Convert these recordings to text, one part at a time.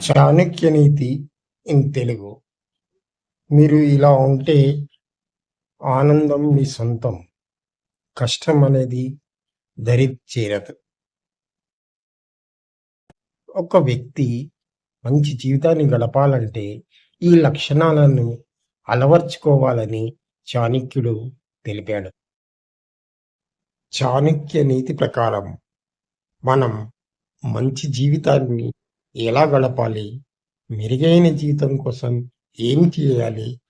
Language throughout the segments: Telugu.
చాణక్య నీతి ఇన్ తెలుగు. మీరు ఇలా ఉంటే ఆనందం మీ సొంతం. కష్టం అనేది దరి చేరదు ఒక వ్యక్తి మంచి జీవితాన్ని గడపాలంటే ఈ లక్షణాలను అలవర్చుకోవాలని చాణక్యుడు తెలిపాడు. చాణక్య నీతి ప్రకారం మనం మంచి జీవితాన్ని ఎలా గడపాలి? మెరుగైన జీవితం కోసం ఏం చేయాలి?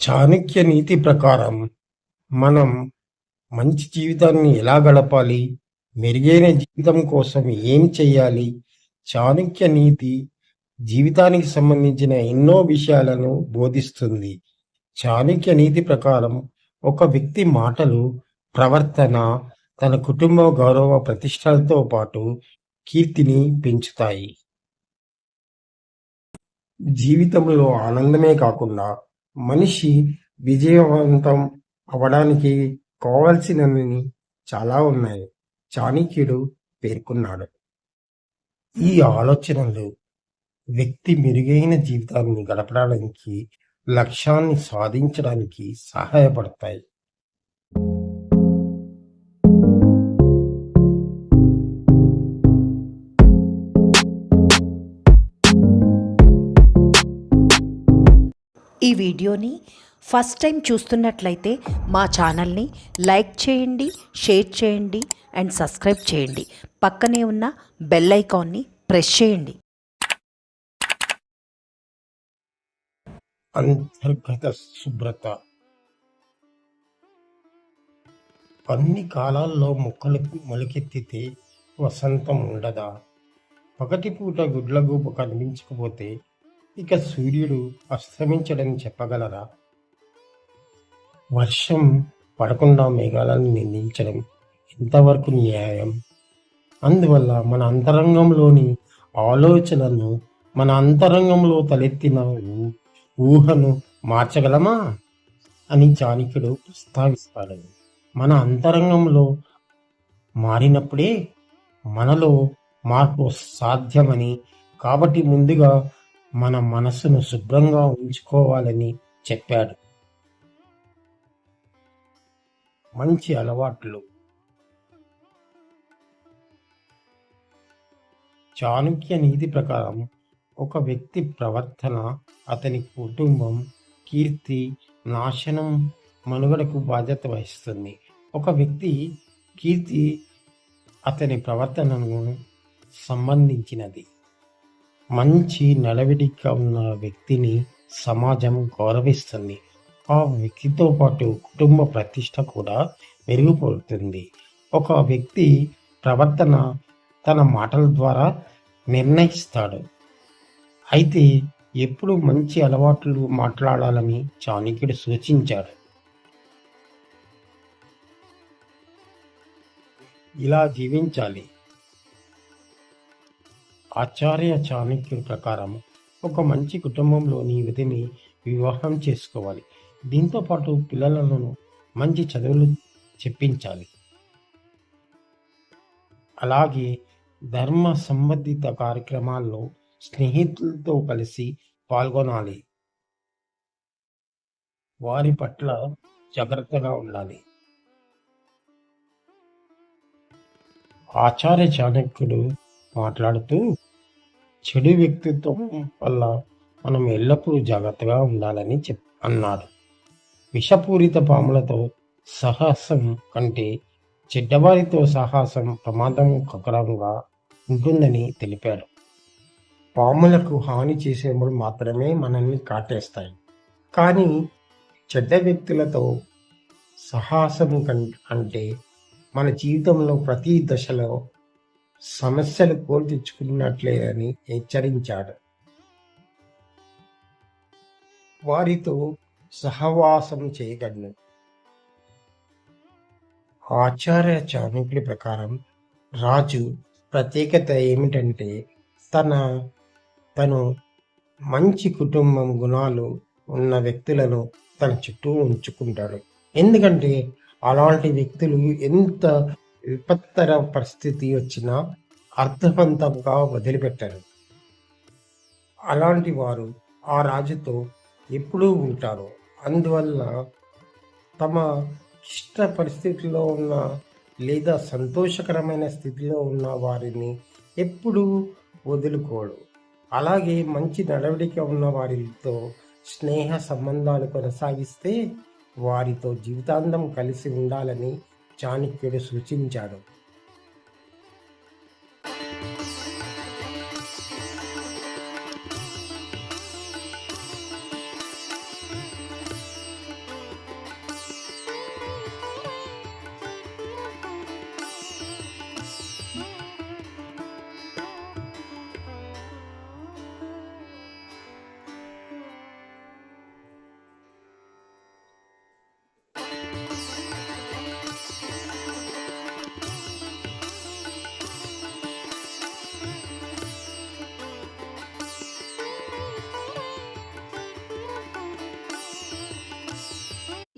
చాణక్య నీతి ప్రకారం మనం మంచి జీవితాన్ని ఎలా గడపాలి? మెరుగైన జీవితం కోసం ఏం చేయాలి? చాణక్య నీతి జీవితానికి సంబంధించిన ఎన్నో విషయాలను బోధిస్తుంది. చాణక్య నీతి ప్రకారం ఒక వ్యక్తి మాటలు ప్రవర్తన తన కుటుంబ గౌరవ ప్రతిష్టలతో పాటు కీర్తిని పెంచుతాయి. జీవితంలో ఆనందమే కాకుండా మనిషి విజయవంతం అవడానికి కావాల్సినవి చాలా ఉన్నాయి. చాణక్యుడు పేర్కొన్నాడు. ఈ ఆలోచనలు వ్యక్తి మెరుగైన జీవితాన్ని గడపడానికి లక్ష్యాన్ని సాధించడానికి సహాయపడతాయి. ఈ వీడియోని ఫస్ట్ టైం చూస్తున్నట్లయితే మా ఛానల్ని లైక్ చేయండి షేర్ చేయండి అండ్ సబ్స్క్రైబ్ చేయండి. పక్కనే ఉన్న బెల్ ఐకాన్ని ప్రెస్ చేయండి. అంతర్గత శుభ్రత. అన్ని కాలాల్లో మొక్కలు మొలకెత్తితే వసంతం ఉండదా? పగటిపూట గుడ్లగూబ కనిపించకపోతే ఇక సూర్యుడు అస్తమించడని చెప్పగలరా? వర్షం పడకుండా మేఘాలను నిందించడం ఎంతవరకు న్యాయం? అందువల్ల మన అంతరంగంలోని ఆలోచనలను మన అంతరంగంలో తలెత్తిన ఊహను మార్చగలమా? అని చాణిక్యుడు ప్రస్తావిస్తాడు. మన అంతరంగంలో మారినప్పుడే మనలో మార్పు సాధ్యమని. కాబట్టి ముందుగా మన మనసును శుభ్రంగా ఉంచుకోవాలని చెప్పాడు. మంచి అలవాట్లు. చాణుక్య నీతి ప్రకారం ఒక వ్యక్తి ప్రవర్తన అతని కుటుంబం కీర్తి నాశనం మనుగడకు బాధ్యత వహిస్తుంది. ఒక వ్యక్తి కీర్తి అతని ప్రవర్తనను సంబంధించినది. మంచి నడవడిక ఉన్న వ్యక్తిని సమాజం గౌరవిస్తుంది. ఆ వ్యక్తితో పాటు కుటుంబ ప్రతిష్ట కూడా మెరుగుపడుతుంది. ఒక వ్యక్తి ప్రవర్తన తన మాటల ద్వారా నిర్ణయిస్తాడు. అయితే ఎప్పుడు మంచి అలవాట్లు మాట్లాడాలని చాణక్యుడు సూచించాడు. ఇలా జీవించాలి. ఆచార్య చాణక్యుడి ప్రకారం ఒక మంచి కుటుంబంలోని యువతిని వివాహం చేసుకోవాలి. దీంతో పాటు పిల్లలను మంచి చదువులు చెప్పించాలి. అలాగే ధర్మ సంబంధిత కార్యక్రమాల్లో స్నేహితులతో కలిసి పాల్గొనాలి. వారి పట్ల జాగ్రత్తగా ఉండాలి. ఆచార్య చాణక్యుడు మాట్లాడుతూ చెడు వ్యక్తిత్వం వల్ల మనం ఎల్లప్పుడూ జాగ్రత్తగా ఉండాలని చెప్ అన్నారు విషపూరిత పాములతో సాహసం కంటే చెడ్డవారితో సాహసం ప్రమాదం కకరంగా ఉంటుందని తెలిపాడు. పాములకు హాని చేసేప్పుడు మాత్రమే మనల్ని కాటేస్తాయి. కానీ చెడ్డ వ్యక్తులతో సాహసం కంటే అంటే మన జీవితంలో ప్రతి దశలో సమస్యలు కోరి అని హెచ్చరించాడు. వారితో సహవాసం చేయగలను. ఆచార్య చాణక్యుడి ప్రకారం రాజు ప్రత్యేకత ఏమిటంటే తన తను మంచి కుటుంబం గుణాలు ఉన్న వ్యక్తులను తన చుట్టూ ఉంచుకుంటాడు. ఎందుకంటే అలాంటి వ్యక్తులు ఎంత విపత్తర పరిస్థితి వచ్చినా అర్థవంతంగా వదిలిపెట్టారు. అలాంటి వారు ఆ రాజుతో ఎప్పుడూ ఉంటారు. అందువల్ల తమ ఇష్ట పరిస్థితిలో ఉన్న లేదా సంతోషకరమైన స్థితిలో ఉన్న వారిని ఎప్పుడూ వదులుకోడు అలాగే మంచి నడవడిక ఉన్న వారితో స్నేహ సంబంధాలు కొనసాగిస్తే వారితో జీవితాంతం కలిసి ఉండాలని చాణక్యుడు సూచించాడు.